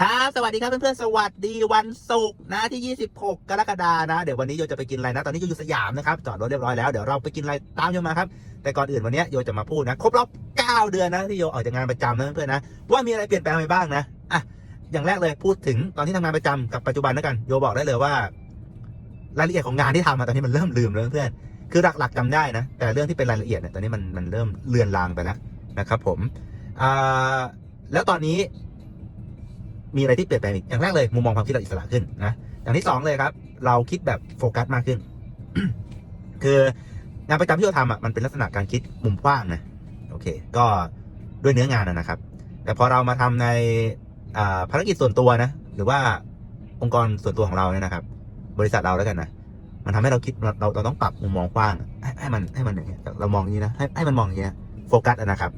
ครับ สวัสดีครับเพื่อนๆ สวัสดีวันศุกร์นะที่ 26 กรกฎานะ เดี๋ยววันนี้โยจะไปกินอะไรนะ ตอนนี้โยอยู่สยามนะครับ จอดรถเรียบร้อยแล้ว เดี๋ยวเราไปกินอะไรตามโยมาครับ แต่ก่อนอื่นวันนี้โยจะมาพูดนะ ครบรอบ 9 เดือนนะที่โยออกจากงานประจำนะเพื่อนๆนะ ว่ามีอะไรเปลี่ยนแปลงไปบ้างนะ อะ อย่างแรกเลยพูดถึงตอนที่ทำงานประจำกับปัจจุบันแล้วกัน โยบอกได้เลยว่า รายละเอียดของงานที่ทำมาตอนนี้มันเริ่มลืมแล้วเพื่อนๆ คือหลักๆจำได้นะ แต่เรื่องที่เป็นรายละเอียดเนี่ยตอนนี้มันมันเริ่มเลือนลางไปแล้วนะครับ ผม อ่า แล้วตอนนี้ มีอะไรที่เปลี่ยนแปลงอีกอย่างแรกเลยมุมมองความคิดเราอิสระขึ้นนะอย่างที่สองเลยครับ เราคิดแบบโฟกัสมากขึ้น คืองานประจำที่เราทำอะมันเป็นลักษณะการคิดมุมกว้างนะโอเค ก็ด้วยเนื้องานนะครับ แต่พอเรามาทำในภารกิจส่วนตัวนะ หรือว่าองค์กรส่วนตัวของเราเนี่ยนะครับ บริษัทเราแล้วกันนะมันทำให้เราคิดเราเราเราต้องปรับมุมมองกว้าง ให้ให้มันให้มันอย่างเงี้ยเรามองอย่างนี้นะให้ให้มันมองอย่างเงี้ยโฟกัสนะครับ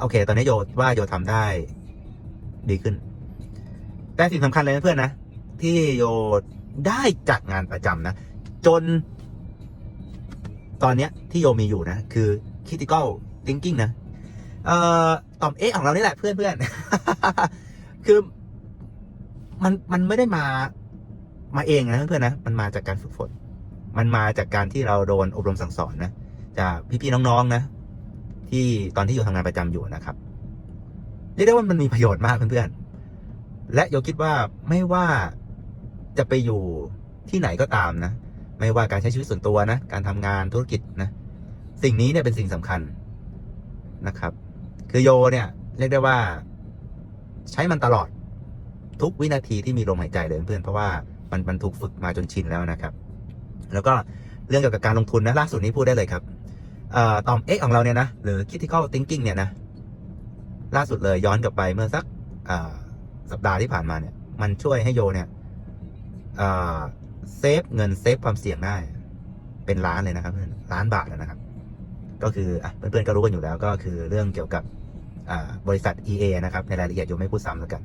โอเค ตอนนี้โยว่าโยทำได้ดีขึ้น แต่สิ่งสำคัญเลยนะเพื่อนนะ ที่โยได้จากงานประจำนะ จน ตอนเนี้ยที่โยมีอยู่นะ คือ critical thinking นะ เอ่อตอบเอะของเรานี่แหละเพื่อนเพื่อนคือมันมันไม่ได้มามาเองนะเพื่อนนะ มันมาจากการฝึกฝน มันมาจากการที่เราโดนอบรมสั่งสอนนะ จากพี่ๆน้องๆนะที่ตอนที่โยทำงานประจำอยู่นะครับเรียกได้ว่ามันมีประโยชน์มากเพื่อนๆ และโยคิดว่าไม่ว่าจะไปอยู่ที่ไหนก็ตามนะ ไม่ว่าการใช้ชีวิตส่วนตัวนะ การทำงานธุรกิจนะ สิ่งนี้เนี่ยเป็นสิ่งสำคัญนะครับ คือโยเนี่ยเรียกได้ว่า ใช้มันตลอดทุกวินาทีที่มีลมหายใจเลยเพื่อนเพราะว่ามันมันถูกฝึกมาจนชินแล้วนะครับ แล้วก็เรื่องเกี่ยวกับการลงทุนนะล่าสุดนี้พูดได้เลยครับออตอมเอ็กของเราเนี่ยนะหรือ critical thinking เนี่ยนะล่าสุดเลยย้อนกลับไปเมื่อสักอ สัปดาห์ที่ผ่านมาเนี่ย มันช่วยให้โยเนี่ยเซฟเงินเซฟความเสี่ยงได้ เป็นล้านเลยนะครับเพื่อนล้านบาทแล้วนะครับ ก็คืออะเพื่อนๆก็รู้กันอยู่แล้วก็คือเรื่องเกี่ยวกับบริษัท EA นะครับ ในรายละเอียดโยไม่พูดซ้ำแล้วกัน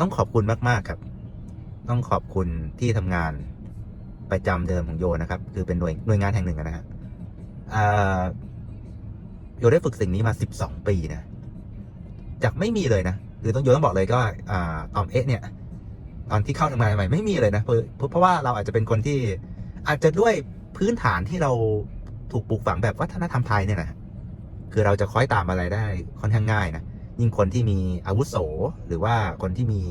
ต้องขอบคุณมากๆครับ ต้องขอบคุณที่ทำงานประจำเดิมของโยนะครับ คือเป็นหน่วยหน่วยงานแห่งหนึ่งนะฮะโยได้ฝึกสิ่งนี้มา12ปีนะจากไม่มีเลยนะ คือต้องโยนต้องบอกเลยก็อ่าตอมเอะเนี่ย ตอนที่เข้าทำงานใหม่ไม่มีเลยนะเพราะเพราะว่าเราอาจจะเป็นคนที่อาจจะด้วยพื้นฐานที่เราถูกปลูกฝังแบบวัฒนธรรมไทยเนี่ยนะคือเราจะคล้อยตามอะไรได้ค่อนข้างง่ายนะยิ่งคนที่มีอาวุโสหรือว่าคนที่มี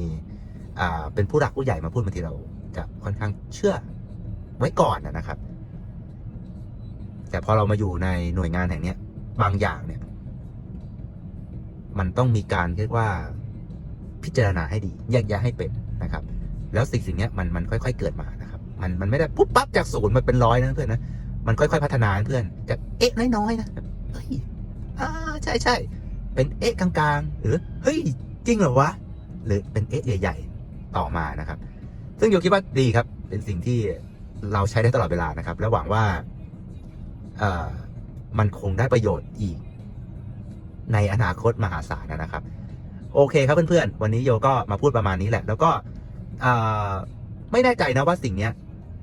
อ่าเป็นผู้หลักผู้ใหญ่มาพูดบางทีเราจะค่อนข้างเชื่อไว้ก่อนนะครับ แต่พอเรามาอยู่ในหน่วยงานแห่งนี้บางอย่างเนี่ย มันต้องมีการเรียกว่า พิจารณาให้ดีแยกแยะให้เป็นนะครับ แล้วสิ่งสิ่งนี้มันมันค่อยๆเกิดมานะครับ มันมันไม่ได้ปุ๊บปั๊บจากศูนย์มันเป็นร้อยนะเพื่อนนะมันค่อยๆพัฒนาเพื่อนจากเอ๊ะน้อยๆนะเฮ้ยอ่าใช่ใช่เป็นเอ๊ะกลางๆหรือเฮ้ยจริงเหรอวะหรือเป็นเอ๊ะใหญ่ๆต่อมานะครับ ซึ่งโยคิดว่าดีครับ เป็นสิ่งที่เราใช้ได้ตลอดเวลานะครับ และหวังว่าเอ่อมันคงได้ประโยชน์อีก ในอนาคตมหาศาลนะครับ โอเคครับเพื่อนๆ วันนี้โยก็มาพูดประมาณนี้แหละ แล้วก็ไม่แน่ใจนะว่าสิ่งเนี้ย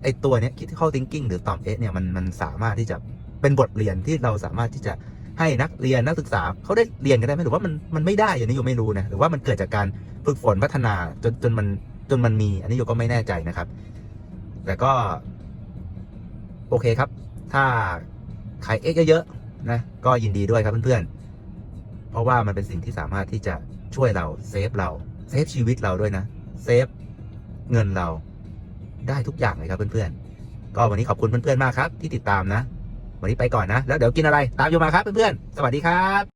ไอตัวเนี้ย critical thinking หรือตอมเอเนี่ยมันมันสามารถที่จะเป็นบทเรียนที่เราสามารถที่จะให้นักเรียนนักศึกษาเขาได้เรียนกันได้ไหมหรือว่ามันมันไม่ได้อย่างนี้โยไม่รู้นะหรือว่ามันเกิดจากการฝึกฝนพัฒนาจนจนมันจนมันมี อันนี้โยก็ไม่แน่ใจนะครับ แต่ก็ โอเคครับ ถ้าขายเอ็กเยอะๆนะก็ยินดีด้วยครับเพื่อนๆเพราะว่ามันเป็นสิ่งที่สามารถที่จะ ช่วยเราเซฟเราเซฟชีวิตเราด้วยนะเซฟเงินเราได้ทุกอย่างเลยครับเพื่อนๆ ก็วันนี้ขอบคุณเพื่อนๆมากครับ ที่ติดตามนะ วันนี้ไปก่อนนะ แล้วเดี๋ยวกินอะไร ตามโยมาครับเพื่อนๆ สวัสดีครับ